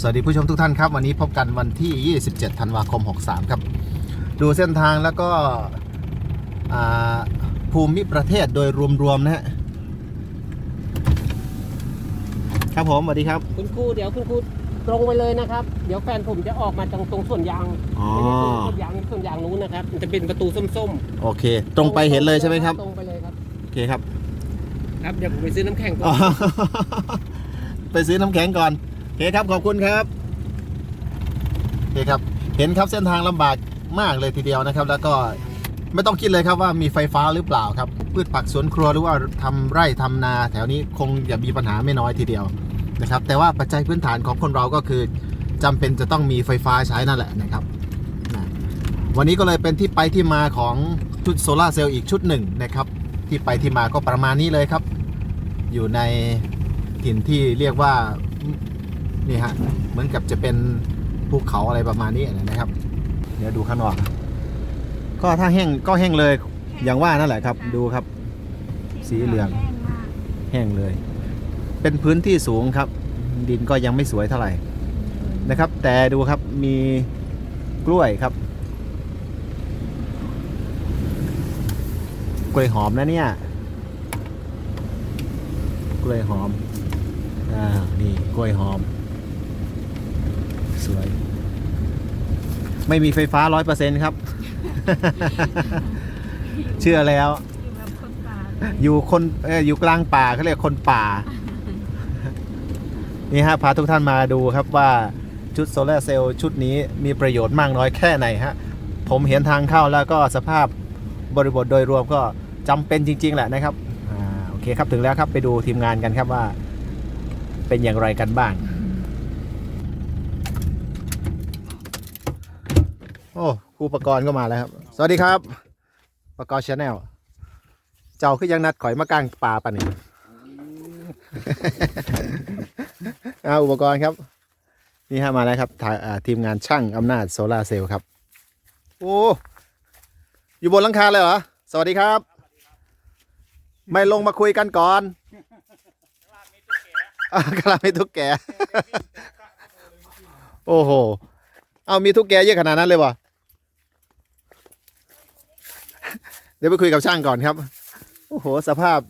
สวัสดีผู้ชมทุกท่านครับวันนี้พบกันวันที่ 27 ธันวาคม 63 ครับ ดูเส้นทางแล้วก็อ่าภูมิประเทศโดยรวม ๆ นะฮะ ครับผมสวัสดีครับ คุณครูเดี๋ยวคุณครูตรงไปเลยนะครับ เดี๋ยวแฟนผมจะออกมาตรงตรงส่วนยางอ๋อไม่ได้ตรงส่วนยางส่วนยางนู้นนะครับ มันจะเป็นประตูส้มโอเค ตรงไปเห็นเลยใช่ไหมครับ ตรงไปเลยครับ โอเคครับ ครับเดี๋ยวผมไปซื้อน้ำแข็งก่อ๋ออนไปซื้อน้ำแข็งก่อนโอ เคครับขอบคุณครับโอเคครับ เห็นครับเส้นทางลำบากมากเลยทีเดียวนะครับ แล้วก็ไม่ต้องคิดเลยครับว่ามีไฟฟ้าหรือเปล่าครับ พืชผักสวนครัวหรือว่าทำไร่ทำนาแถวนี้คงจะมีปัญหาไม่น้อยทีเดียวนะครับ แต่ว่าปัจจัยพื้นฐานของคนเราก็คือจำเป็นจะต้องมีไฟฟ้าใช้นั่นแหละนะครับวันนี้ก็เลยเป็นที่ไปที่มาของชุดโซลาเซลล์อีกชุดหนึ่งนะครับ ที่ไปที่มาก็ประมาณนี้เลยครับ อยู่ในถิ่นที่เรียกว่า นี่ฮะเหมือนกับจะเป็นภูเขาอะไรประมาณนี้นะครับ เดี๋ยวดูข้างนอกก็ถ้าแห้งก็แห้งเลยอย่างว่านั่นแหละครับ ดูครับ สีเหลืองแห้งเลย เป็นพื้นที่สูงครับ ดินก็ยังไม่สวยเท่าไหร่นะครับ แต่ดูครับมีกล้วยครับ กล้วยหอมนะเนี่ย กล้วยหอมอ่านี่กล้วยหอม สวย ไม่มีไฟฟ้าร้อยเปอร์เซ็นต์ครับ เชื่อแล้ว อยู่คนเอออยู่กลางป่าเขาเรียกคนป่า นี่ฮะพาทุกท่านมาดูครับว่าชุดโซลาร์เซลล์ชุดนี้มีประโยชน์มากน้อยแค่ไหนฮะ ผมเห็นทางเข้าแล้วก็สภาพบริบทโดยรวมก็จำเป็นจริง ๆ แหละนะครับอ่าโอเคครับถึงแล้วครับไปดูทีมงานกันครับว่าเป็นอย่างไรกันบ้าง โอ้ ครูประกรณ์ก็มาแล้วครับ สวัสดีครับ ประกรณ์ชาแนลเจ้าคือยังนัดข่อยมากลางป่าปะนี่อาอุปกรณ์ครับ นี่ฮะมาแล้วครับทีมงานช่างอำนาจโซลาเซลล์ครับ โอ้อยู่บนหลังคาเลยเหรอ สวัสดีครับ ไม่ลงมาคุยกันก่อนอ่ากลังมีทุกแก โอ้โห เอามีทุกแกเยอะขนาดนั้นเลยวะ เดี๋ยวไปคุยกับช่างก่อนครับ โอ้โห สภาพ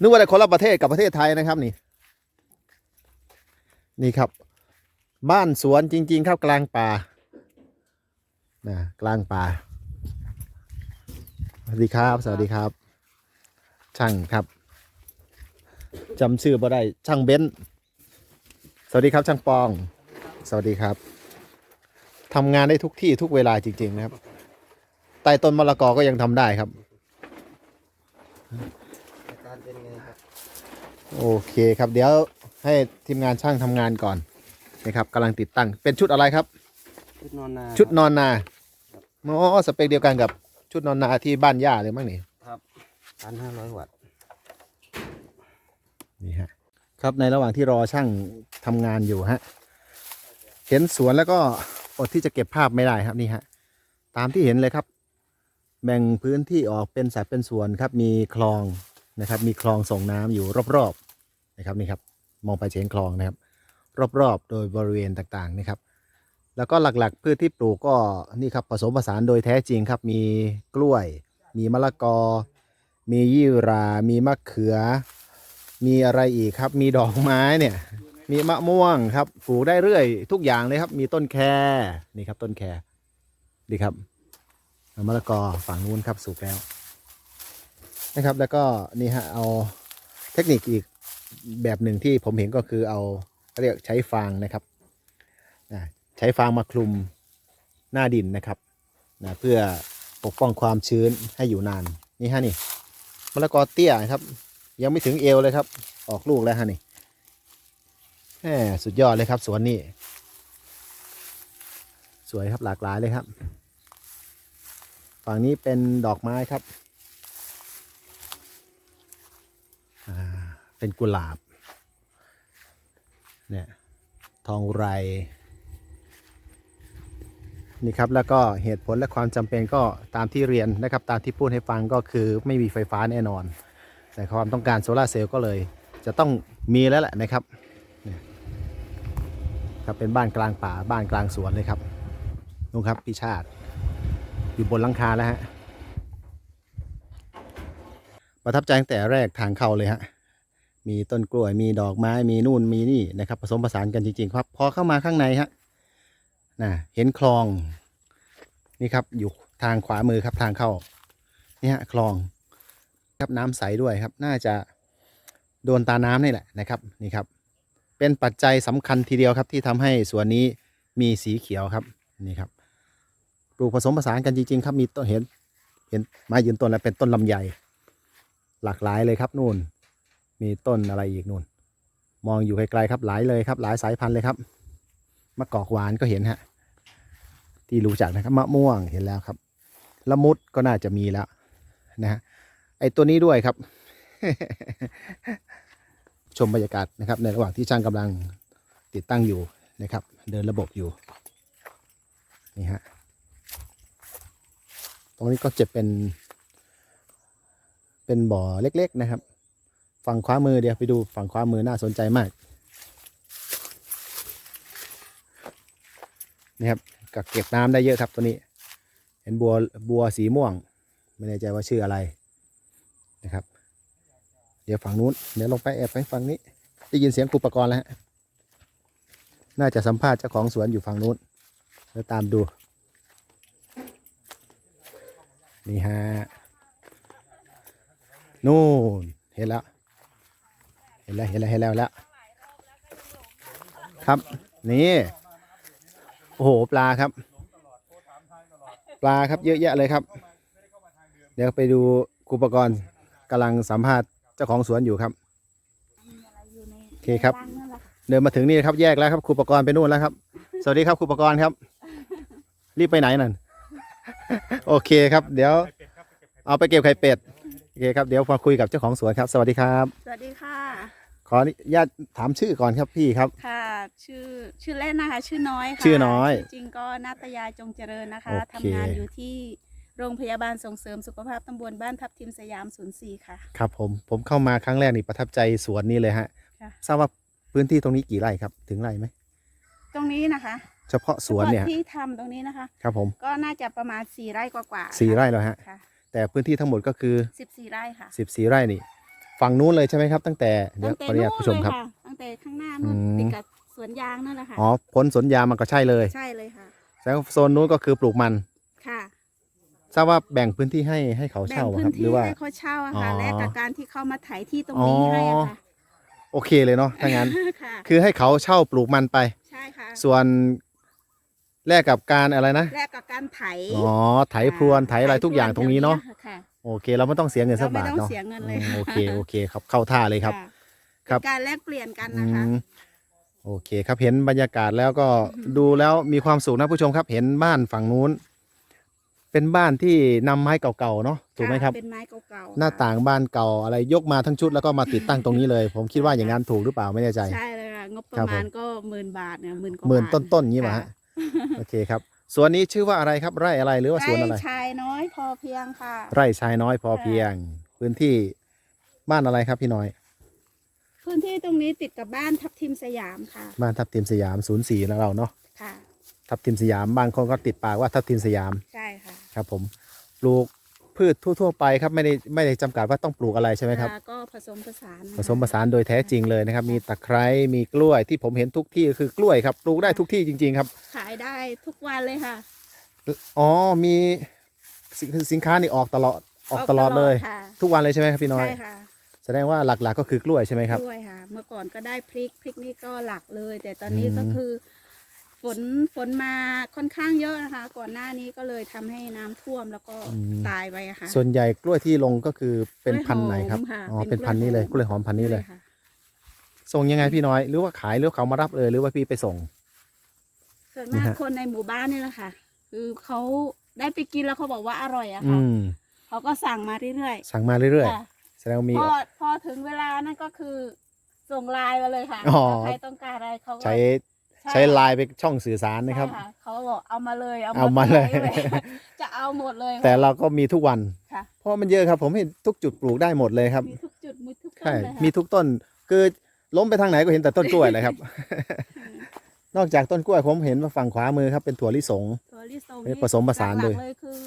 นึกว่าแต่คนละประเทศกับประเทศไทยนะครับนี่ นี่ครับ บ้านสวนจริง ๆ ครับกลางป่านะกลางป่า สวัสดีครับ สวัสดีครับ ช่างครับจำชื่อบ่ได้ ช่างเบ้นสวัสดีครับ ช่างปอง สวัสดีครับทำงานได้ทุกที่ทุกเวลาจริง ๆ นะครับ ใต้ต้นมะละกอก็ยังทำได้ครับการเป็นไงครับโอเคครับ เดี๋ยวให้ทีมงานช่างทำงานก่อนนะครับกำลังติดตั้งเป็นชุดอะไรครับ ชุดนอนนาชุดนอนนาอ๋อสเปคเดียวกันกับชุดนอนนาที่บ้านย่าเลยมั้งนี่พันห้าร้อยวัตต์นี่ฮะครับในระหว่างที่รอช่างทำงานอยู่ฮะเห็นสวนแล้วก็อดที่จะเก็บภาพไม่ได้ครับนี่ฮะตามที่เห็นเลยครับ แบ่งพื้นที่ออกเป็นสัดเป็นส่วนครับ มีคลองนะครับ มีคลองส่งน้ำอยู่รอบๆนะครับนี่ครับ มองไปเห็นคลองนะครับ รอบๆ โดยบริเวณต่างๆนะครับ แล้วก็หลักๆพืชที่ปลูกก็นี่ครับผสมผสานโดยแท้จริงครับ มีกล้วย มีมะละกอ มียี่รา มีมะเขือ มีอะไรอีกครับ มีดอกไม้เนี่ย มีมะม่วงครับ ปลูกได้เรื่อยทุกอย่างเลยครับ มีต้นแคนี่ครับต้นแคดีครับ มะละกอฝั่งนู้นครับสุกแล้วนะครับ แล้วก็นี่ฮะเอาเทคนิคอีกแบบหนึ่งที่ผมเห็นก็คือเอาเรียกใช้ฟางนะครับใช้ฟางมาคลุมหน้าดินนะครับนะเพื่อปกป้องความชื้นให้อยู่นานนี่ฮะนี่มะละกอเตี้ยครับ ยังไม่ถึงเอวเลยครับ ออกลูกแล้วฮะนี่แหมสุดยอดเลยครับสวนนี้สวยครับหลากหลายเลยครับ ฝั่งนี้เป็นดอกไม้ครับอ่าเป็นกุหลาบ เนี่ย ทองไร นี่ครับ แล้วก็เหตุผลและความจำเป็นก็ตามที่เรียนนะครับ ตามที่พูดให้ฟังก็คือไม่มีไฟฟ้าแน่นอน แต่ความต้องการโซลาเซลล์ก็เลยจะต้องมีแล้วแหละนะครับครับเป็นบ้านกลางป่าบ้านกลางสวนเลยครับนู่นครับพี่ชาติ อยู่บนหลังคาแล้วฮะ ประทับใจตั้งแต่แรกทางเข้าเลยฮะ มีต้นกล้วย มีดอกไม้ มีนู่น มีนี่นะครับ ผสมผสานกันจริงๆ ครับ พอเข้ามาข้างในฮะน่ะเห็นคลอง นี่ครับ อยู่ทางขวามือครับทางเข้า นี่ฮะคลอง ครับน้ำใสด้วยครับ น่าจะโดนตาน้ำนี่แหละนะครับ นี่ครับ เป็นปัจจัยสำคัญทีเดียวครับที่ทำให้สวนนี้มีสีเขียวครับ นี่ครับ ปลูกผสมผสานกันจริง ๆ ครับมีต้นเห็นเห็นไม้ยืนต้นแล้วเป็นต้นลำไยหลากหลายเลยครับนู่น มีต้นอะไรอีกนู่น มองอยู่ไกลๆครับหลายเลยครับ หลายสายพันธุ์เลยครับมะกอกหวานก็เห็นฮะที่รู้จักนะครับมะม่วงเห็นแล้วครับละมุดก็น่าจะมีแล้วนะฮะไอตัวนี้ด้วยครับ ชมบรรยากาศนะครับ ในระหว่างที่ช่างกำลังติดตั้งอยู่นะครับ เดินระบบอยู่นี่ฮะ รงนี้ก็จะเป็น เป็นบ่อเล็ก ๆ นะครับ ฝั่งขวามือเดี๋ยวไปดูฝั่งขวามือน่าสนใจมากนี่ครับกักเก็บน้ำได้เยอะครับตัวนี้ เห็นบัวบัวสีม่วง ไม่แน่ใจว่าชื่ออะไรนะครับ เดี๋ยวฝั่งนู้นเดี๋ยวลงไปแอบไปฝั่งนี้ ได้ยินเสียงอุปกรณ์แล้วฮะน่าจะสัมภาษณ์เจ้าของสวนอยู่ฝั่งนู้นเดี๋ยวตามดู นี่ฮะนู่นเห็นแล้วเห็นแล้วเห็นแล้วเห็นแล้วแล้วครับนี่โอ้โหปลาครับ ปลาครับเยอะแยะเลยครับ เดี๋ยวไปดูอุปกรณ์กำลังสัมภาษณ์เจ้าของสวนอยู่ครับโอเคครับ เดินมาถึงนี่ครับแยกแล้วครับครูปกรณ์ไปนู่นแล้วครับ สวัสดีครับครูปกรณ์ครับ รีบไปไหนนั่น โอเคครับ เดี๋ยว เอาไปเก็บไข่เป็ดโอเคครับเดี๋ยวมาคุยกับเจ้าของสวนครับ สวัสดีครับ สวัสดีค่ะ ขออนุญาตถามชื่อก่อนครับพี่ครับ ค่ะ ชื่อชื่อเล่นนะคะ ชื่อน้อยค่ะชื่อน้อยชื่จริงก็นาตยาจงเจริญนะคะโอเค ทำงานอยู่ที่โรงพยาบาลส่งเสริมสุขภาพตำบลบ้านทับทิมสยาม04ค่ะ ครับ ผมผมเข้ามาครั้งแรกนี่ประทับใจสวนนี้เลยฮะค่ะ ทราบว่าพื้นที่ตรงนี้กี่ไร่ครับ ถึงไร่ไหมตรงนี้นะคะ เฉพาะสวนเนี่ยฉพาะที่ทำตรงนี้นะคะ ครับผม ก็น่าจะประมาณ4ไร่กว่าๆสี่ไร่แล้วฮะค่ะแต่พื้นที่ทั้งหมดก็คือ14ไร่ค่ะ14ไร่นี่ ฝั่งนู้นเลยใช่ไหมครับ ตั้งแต่เดี๋ยวตั้งขออนุญาตแต่ผู้ชมครับเลยะตั้งแต่ข้างหน้านู่นอืมติดกับสวนยางนั่นแหละค่ะ อ๋อ พ้นสวนยางมันก็ใช่เลย ใช่เลยค่ะ แล้วโซนนู้นก็คือปลูกมัน ค่ะทราบว่าแบ่งพื้นที่ให้ให้เขาแบ่งเช่าอะพื้คนรับหรืที่อว่าให้เขาเช่าอะค่ะอ๋อและกับการที่เขามาไถที่ตรงนี้ให้อะค่ะ โอเคเลยเนาะ ถ้างั้นค่ะคือให้เขาเช่าปลูกมันไป ใช่ค่ะ ส่วน แลกกับการอะไรนะแลกกับการไถอ๋อไถพรวนไถอะไรทุกอย่างตรงนี้เนาะค่ะโอเค เราไม่ต้องเสียเงินสักบาทเราไม่ต้อเนาะงเสียเงินเลยอืมค่ะโอเคโอเคครับเข้าท่าเลยครับะครับเป็นการแลกเปลี่ยนกันอืนะคะมโอเคครับเห็นบรรยากาศแล้วก็ดูแล้วมีความสุขนะผู้ชมครับ เห็นบ้านฝั่งนู้น เป็นบ้านที่นำไม้เก่าๆเนาะถูกไหมครับเป็นไม้เก่าๆหน้าค่ะต่างบ้านเก่าอะไรยกมาทั้งชุดแล้วก็มาติดตั้งตรงนี้เลย ผมคิดว่าอย่างนั้นถูกหรือเปล่าไม่แน่ใจใช่เลยค่ะงบปครัระบผมมาณก็หมื่นบาทเนี่ยหมื่นกว่าหมื่นบาทต้นๆอย่างนี้ป่ะฮะ โอเคครับสวนนี้ชื่อว่าอะไรครับไร่อะไรหรือว่าสวนอะไร ไร่ชายน้อยพอเพียงค่ะ ไร่ชายน้อยพอเพียง พื้นที่บ้านอะไรครับพี่น้อย พื้นที่ตรงนี้ติดกับบ้านทับทิมสยามค่ะ บ้านทับทิมสยามศูนย์สี่แล้วเราเนาะค่ะ ทับทิมสยามบางคนก็ติดปากว่าทับทิมสยามใช่ค่ะ ครับผมปลูก พืชทั่วๆไปครับไม่ได้ไม่ได้จำกัดว่าต้องปลูกอะไรใช่ไหมครับแล้วก็ผสมผสานนะคะผสมผสานโดยแท้จริงเลยนะครับ มีตะไคร้มีกล้วยที่ผมเห็นทุกที่ก็คือกล้วยครับปลูกได้ทุกที่จริง ๆ ครับ ขายได้ทุกวันเลยค่ะอ๋อมีสินสินค้านี่ออกตลอดออกตลอดเลย ค่ะทุกวันเลยใช่ไหมครับพี่น้อย ใช่ค่ะแสดงว่าหลักๆก็คือกล้วยใช่ไหมครับ ด้วยค่ะ เมื่อก่อนก็ได้พริกพริกนี่ก็หลักเลย แต่ตอนนี้อืมก็คือ ฝนฝนมาค่อนข้างเยอะนะคะ ก่อนหน้านี้ก็เลยทำให้น้ำท่วมแล้วก็ตายไปอะค่ะ ส่วนใหญ่กล้วยที่ลงก็คือเป็นกล้วยพันธุ์ไหนครับหอมค่ะอ๋อ เป็เป็นนพันธุ์นี้เลยกกล้ล้ววยยหหออมมพันธุ์นี้เลยใช่ค่ะส่งยังไงพี่น้อย หรือว่าขายหรือเขามารับเลยหรือว่าพี่ไปส่ง ส่วนนี่มากฮะ คนในหมู่บ้านนี่แหละค่ะ คือเขาได้ไปกินแล้วเขาบอกว่าอร่อยอะอืค่ะม เขาก็สั่งมาเรื่อยสั่งมาเรื่อยๆค่ะๆ แสดงว่ามี พอพอถึงเวลานั่นก็คือส่งไลน์มาเลยค่ะอ๋อ ถ้าใครต้องการอะไรเขาก็ใช้ช่ ใช้ไลน์ไปช่องสื่อสารนะครับใช่เขาบอกเอามาเลยเอามาเลยท่ไหร่จะเอาหมดเลยค่ะแต่เราก็มีทุกวันค่ะเพราะมันเยอะครับ ผมเห็นทุกจุดปลูกได้หมดเลยครับ มีทุกจุดมีทุกต้นใช่เลยค่ะมีทุกต้นคือล้มไปทางไหนก็เห็นแต่ต้นกล้วยเลยครับ นอกจากต้นกล้วยผมเห็นว่าฝั่งขวามือครับ เป็นถั่วลิสงตัวลิสงเอ้ยผสมผสานเลยหกๆเลยคือ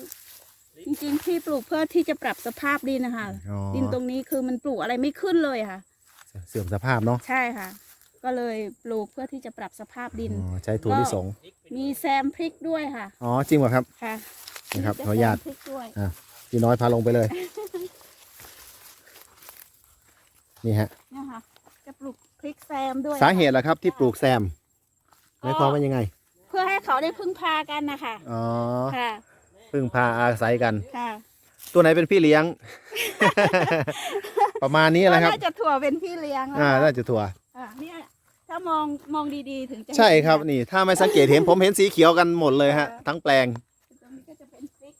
จริงๆที่ปลูกเพื่อที่จะปรับสภาพดินนะคะอ๋อดินตรงนี้คือมันปลูกอะไรไม่ขึ้นเลยค่ะ เสื่อมสภาพเนาะใช่ค่ะ ก็เลยปลูกเพื่อที่จะปรับสภาพดิน อ๋อใช้ถั่วลิสงมีแซมพริกด้วยค่ะ อ๋อจริงป่ะครับ ค่ะนะครับมีขออนุญาต แซมพริกด้วยพี่น้อยพาลงไปเลย นี่ฮะ เนี่ยค่ะ จะปลูกพริกแซมด้วยสาเหตุล่ะครับที่ปลูกแซมหมายความว่ายังไง เพื่อให้เขาได้พึ่งพากันนะคะอ๋อ ค่ะ พึ่งพาอาศัยกัน ค่ะตัวไหนเป็นพี่เลี้ยง ประมาณนี้แหละครับ ก็น่าจะถั่วเป็นพี่เลี้ยงแล้วอ่าค่ะน่าจะถั่ว อะเนี่ยถ้ามองมองดีๆถึงจะเห็น ใช่ครับค่ะนี่ ถ้าไม่สังเกตเห็นผมเห็นสีเขียวกันหมดเลยฮะทั้งแปลง ตรงนี้ก็จะเป็นพริก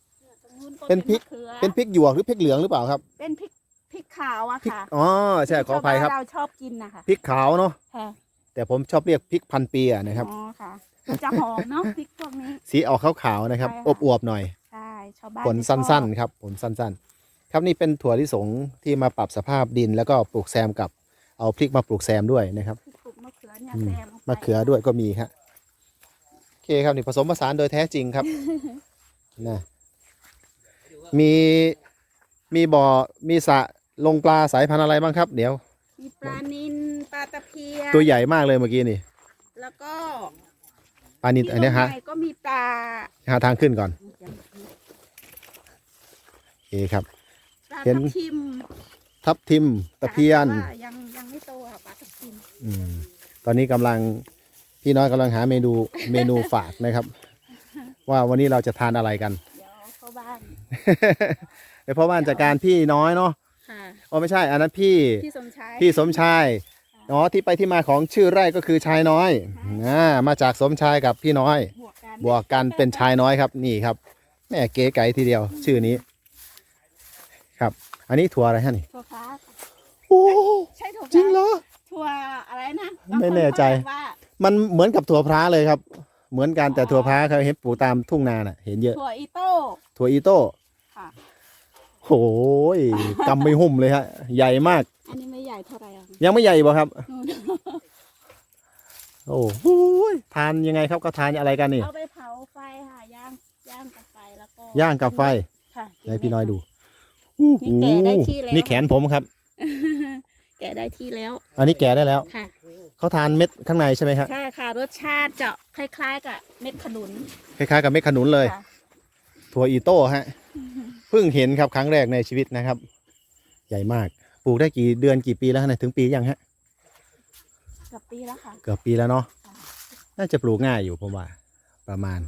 ตรงนู้นก็เป็นพริก มะขือเป็นพริกหยวกหรือพริกเหลืองหรือเปล่าครับเป็นพริกพริกขาวอะพริกค่ะอ๋อใช่ขออภัยครับที่ชาวานเราชอบกินนะคะพริกขาวเนาะค่ะแต่ผมชอบเรียกพริกพันปีอะนะครับ อ๋อค่ะมันจะหอมเนาะพริกพวกนี้ สีออกขาวๆนะครับ ใช่อค่ะบๆหน่อย ใช่ชาวบ้านผลจะชสั้นอบๆครับผลสั้นๆ ครับนี่เป็นถั่วลิสงที่มาปรับสภาพดินแล้วก็ปลูกแซมกับ เอาพริกมาปลูกแซมด้วยนะครับที่ปลูกมะเขือเนี่ยอืมแซมลงไปมะเขือด้วยก็มีครับโอเคครับนี่ผสมผสานโดยแท้จริงครับนะมีมีบ่อมีสระลงปลาสายพันธุ์อะไรบ้างครับ เดี๋ยว มีปลานิลปลาตะเพียนตัวใหญ่มากเลยเมื่อกี้นี่แล้วก็ปลานิลอันเนี้ยฮะที่ลงไปก็มีปลาหาทางขึ้นก่อนโอเคครับปลาเห็น ทับทิมทับทิมตะเพียนแต่ว่ายังยังไม่โตค่ะปลาทับทิมอืมตอนนี้กำลังพี่น้อยกำลังหาเมนูเมนูฝากนะครับ ว่าวันนี้เราจะทานอะไรกันเดี๋ยวเข้าบ้านเดี๋ยวพ่อบ้านจัดการพี่น้อยเนาะค่ะอ๋อไม่ใช่อันนั้นพี่พี่สมชายพี่สมชายอ๋อที่ไปที่มาของชื่อไร่ก็คือชายน้อยอ่ามาจากสมชายกับพี่น้อย บวกกันบวกกันเป็นชายน้อยครับนี่ครับแม่เก๋ไก๋ทีเดียว ชื่อนี้ ครับ อันนี้ถั่วอะไรฮะนี่ถั่วฟ้าโอ้ใช่ถั่วจริงฟ้าเหรอถั่วอะไรนะไม่แน่ใจบางคนเขาเรียกว่ามันเหมือนกับถั่วพร้าเลยครับ เหมือนกันแต่ถั่วพร้าเคยเห็นปลูกตามทุ่งนาน่ะ เห็นเยอะ ถั่วอีโต้ถั่วอีโต้ค่ะโอ้ยกำไม่หุ่มเลยฮะ ใหญ่มาก อันนี้ไม่ใหญ่เท่าไหร่อะยังไม่ใหญ่บ่ครับนู่นโอ้โหทานยังไงครับก็ทานอะไรกันนี่เอาไปเผาไฟค่ะย่างย่างกับไฟแล้วก็ย่างกับไฟค่ะให้พี่น้อยดู นี่แก่ได้ที่แล้วนี่แขนผมครับ แกะได้ที่แล้ว อันนี้แก่ได้แล้วค่ะเขาทานเม็ดข้างในใช่ไหมครับใช่ค่ะรสชาติจะคล้ายๆ กับเม็ดขนุน คล้ายๆ กับเม็ดขนุนเลยค่ะถั่วอีโต้ฮะเพิ่งเห็นครับครั้งแรกในชีวิตนะครับ ใหญ่มากปลูกได้กี่เดือนกี่ปีแล้วนะถึงปียังฮะเกับปีแล้วค่ะเกือบปีแล้วเนาะน่าจะปลูกง่ายอยู่ผมว่า ประมาณ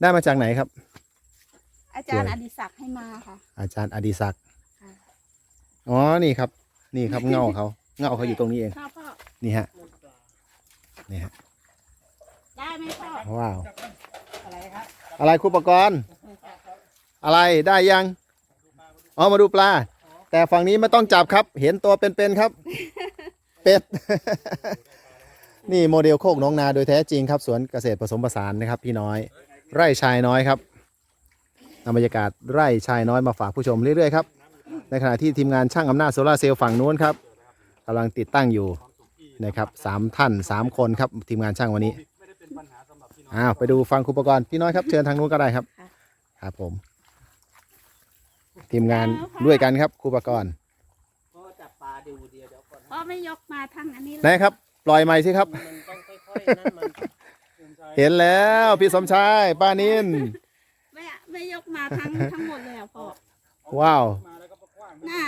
ได้มาจากไหนครับ อาจารย์สวยอดิศักดิ์ให้มาค่ะ อาจารย์อดิศักดิ์ค่ะ อ๋อนี่ครับ นี่ครับ เงาเขาเงาเขาอยู่ตรงนี้เอง พ่อพ่อนี่ฮะนี่ฮะได้ไหมพ่อว้าวอะไรครูปกรณ์อะไรได้ยังอ๋อมาดูปลา แต่ฝั่งนี้ไม่ต้องจับครับ เห็นตัวเป็นๆครับ เป็ด นี่โมเดลโคกหน้องนาโดยแท้จริงครับสวนเกษตรผสมผสานนะครับ พี่น้อย ไร่ชายน้อยครับ นำบรรยากาศไร่ชายน้อยมาฝากผู้ชมเรื่อยๆครับในขณะที่ทีมงานช่างอำนาจโซลาร์เซลล์ฝั่งนู้นครับกำลังติดตั้งอยู่นะครับสามท่านสามคนครับทีมงานช่างวันนี้อ้าวไปดูฟังครูปกรณ์พี่น้อยครับเชิญทางนู้นก็ได้ครับครับผม ทีมงานด้วยกันครับครูปกรณ์ก็จับปลาดูเดียวเดี๋ยวก่อนพ่อไม่ยกมาทั้งอันนี้เลยไหนครับ ปล่อยใหม่สิครับมันต้องค่อยๆนั่นมันเห็นแล้วพี่สมชายป้านิน ไม่ไม่ยกมาทั้งทั้งหมดเลยอะพ่อ ว้าวน่า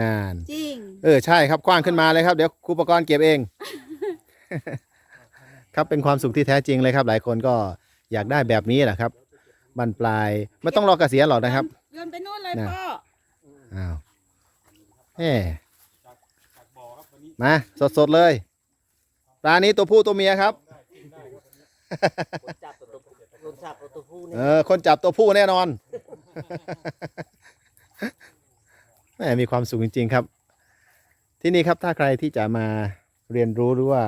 นาน จริง เออใช่ครับกว้างขึ้นมาเลยครับเดี๋ยวครูปกรณ์เก็บเอง ครับเป็นความสุขที่แท้จริงเลยครับ หลายคนก็อยากได้แบบนี้แหละครับบรรปลายไม่ต้องรอเกษียณหรอกนะครับ โยนไปนู่นเลยน่ะ พ่อ อ้าวเฮ้มาสดๆเลยปลานี้ตัวผู้ตัวเมียครับคนจับตัวคน จับตัวผู้เนี่เออ คนจับตัวผู้แน่นอน แหมมีความสุขจริง ๆ ครับ ที่นี่ครับถ้าใครที่จะมาเรียนรู้หรือว่า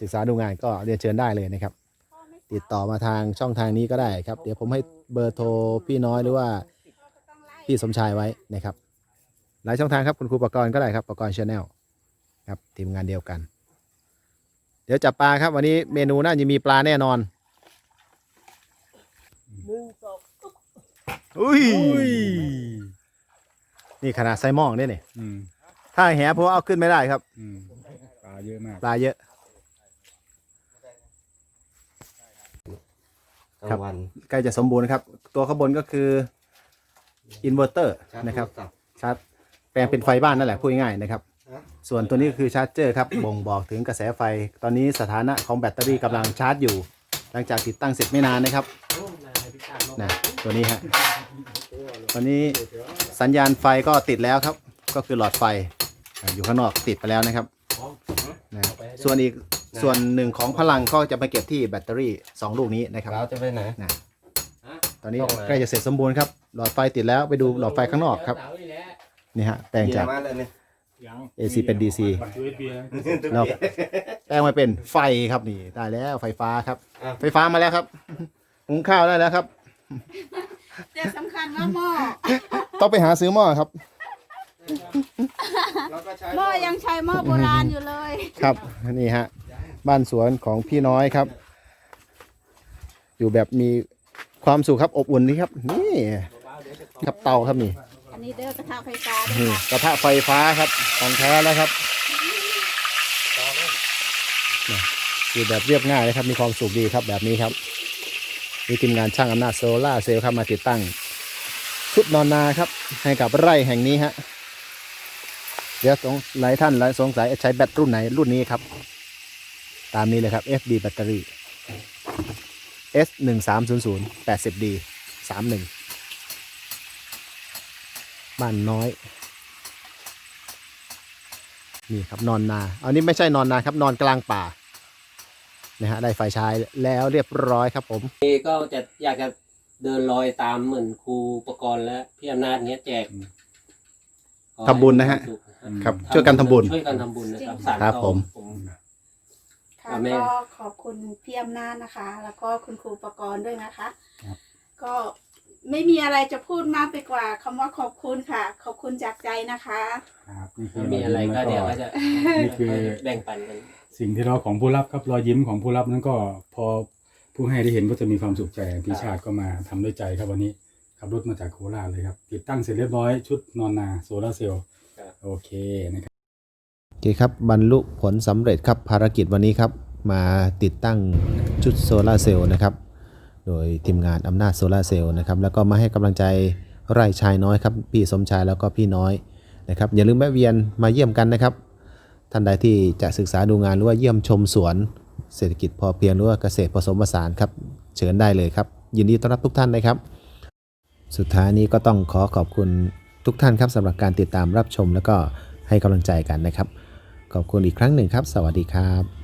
ศึกษาดูงานก็เรียนเชิญได้เลยนะครับ ติดต่อมาทางช่องทางนี้ก็ได้ครับ เดี๋ยวผมให้เบอร์โทรพี่น้อยหรือว่าพี่สมชายไว้นะครับ หลายช่องทางครับคุณครูประกรณ์ก็ได้ครับประกรณ์ชาแนลครับทีมงานเดียวกัน เดี๋ยวดี๋ยวจับปลาครับวันนี้เมนูน่าจะมีปลาแน่นอน หนึ่งสองอุ้ย นี่ขนาดไซมองเนี่ยนี่อืมถ้าแหเพราะเอาขึ้นไม่ได้ครับ อืมปลาเยอะมากปลาเยอะ กลาครับ งวันใกล้จะสมบูรณ์นะครับ ตัวข้างบนก็คืออินเวอร์เตอร์ชาร์จนะครับ โทศัพท์ ชาร์จแปลงเป็นไฟบ้านนั่นแหละพูดง่ายๆนะครับ ฮะ ส่วนตัวนี้ก็คือชาร์จเจอร์ครับ บ่งบอกถึงกระแสไฟ ตอนนี้สถานะของแบตเตอรี่กำลังชาร์จอยู่ หลังจากติดตั้งเสร็จไม่นานนะครับ นะตัวนี้ฮะตอนนี้สัญญาณไฟก็ติดแล้วครับ ก็คือหลอดไฟอ่าอยู่ข้างนอกติดไปแล้วนะครับนะส่วนอีกส่วนหนึ่งของพลังก็จะไปเก็บที่แบตเตอรี่สองลูกนี้นะครับเราจะไปไหนตอนนี้ช่องไหนใกล้จะเสร็จสมบูรณ์ครับ หลอดไฟติดแล้วไปดูหลอดไฟข้างนอกครับเดี๋ยวเสาร์นี่แหละนี่ฮะแปลงจากเยอะมากเลยเนี่ยยัง AC เป็น DC บัตร USB แล้วแล้วแปลงมาเป็นไฟครับนี่ได้แล้วไฟฟ้าครับอะไฟฟ้ามาแล้วครับหุงข้าวได้แล้วครับ แต่สำคัญว่าหม้อต้องไปหาซื้อหม้อครับเราก็ใช้หม้อยังใช้หม้อโบราณอยู่เลย ครับนี่ฮะ บ้านสวนของพี่น้อยครับ อยู่แบบมีความสุขครับอบอุ่นนี่ครับ นี่ครับเตาครับนี่อันนี้เด้อกระทะไฟฟ้าด้วยนี่ค่ะกระทะไฟฟ้าครับของแท้แล้วครับนี่อยู่แบบเรียบง่ายเลยครับมีความสุขดีครับแบบนี้ครับ มีทีมงานช่างอำนาจโซล่าเซลล์ครับมาติดตั้ง ชุดนอนนาครับ ให้กับไร่แห่งนี้ฮะเดี๋ยวสงหลายท่านหลายสงสัยใช้แบตรุ่นไหนรุ่นนี้ครับ ตามนี้เลยครับ FD แบตเตอรี่ S หนึ่งสามศูนย์ศูนย์แปดสิบ D สามหนึ่งบ้านน้อย นี่ครับนอนนา อันนี้ไม่ใช่นอนนาครับนอนกลางป่า นะฮะได้ไฟฉายแล้วเรียบร้อยครับผมนี่ก็จะอยากจะเดินรอยตามเหมือนครูประกรณ์และพี่อำนาจเนี้ยแจกทำบุญนะฮะขอให้มีวามสุขครับช่วยกันทำบุญ ช่วยกันทำบุญนะครับสารครับต่อผม ค่ะอะแม่ ก็ขอบคุณพี่อำนาจนะคะ แล้วก็คุณครูประกรณ์ด้วยนะคะ ครับ ก็ไม่มีอะไรจะพูดมากไปกว่าคำว่าขอบคุณค่ะ ขอบคุณจากใจนะคะ ครับนี่คืถ้ามีอะไรก็เดี๋ยวก็จะนี่คือ แบ่งปันกัน สิ่งที่เราของผู้รับครับรอยยิ้มของผู้รับนั้นก็พอผู้ให้ได้เห็นก็จะมีความสุขใจพี่ชาติก็มาทำด้วยใจครับวันนี้ขับรถมาจากโคราชเลยครับ ติดตั้งเสร็จเรียบร้อยชุดนอนนาโซลาร์เซลล์ครับโอเคนะครับโอเคครับบรรลุผลสำเร็จครับภารกิจวันนี้ครับ มาติดตั้งชุดโซลาร์เซลล์นะครับโดยทีมงานอำนาจโซลาร์เซลล์นะครับแล้วก็มาให้กำลังใจไร่ชายน้อยครับพี่สมชายแล้วก็พี่น้อยนะครับอย่าลืมแวะเวียนมาเยี่ยมกันนะครับ ท่านใดที่จะศึกษาดูงานหรือว่าเยี่ยมชมสวนเศรษฐกิจพอเพียงหรือว่าเกษตรผสมผสานครับ เชิญได้เลยครับ ยินดีต้อนรับทุกท่านนะครับ สุดท้ายนี้ก็ต้องขอขอบคุณทุกท่านครับสำหรับการติดตามรับชม แล้วก็ให้กำลังใจกันนะครับ ขอบคุณอีกครั้งหนึ่งครับ สวัสดีครับ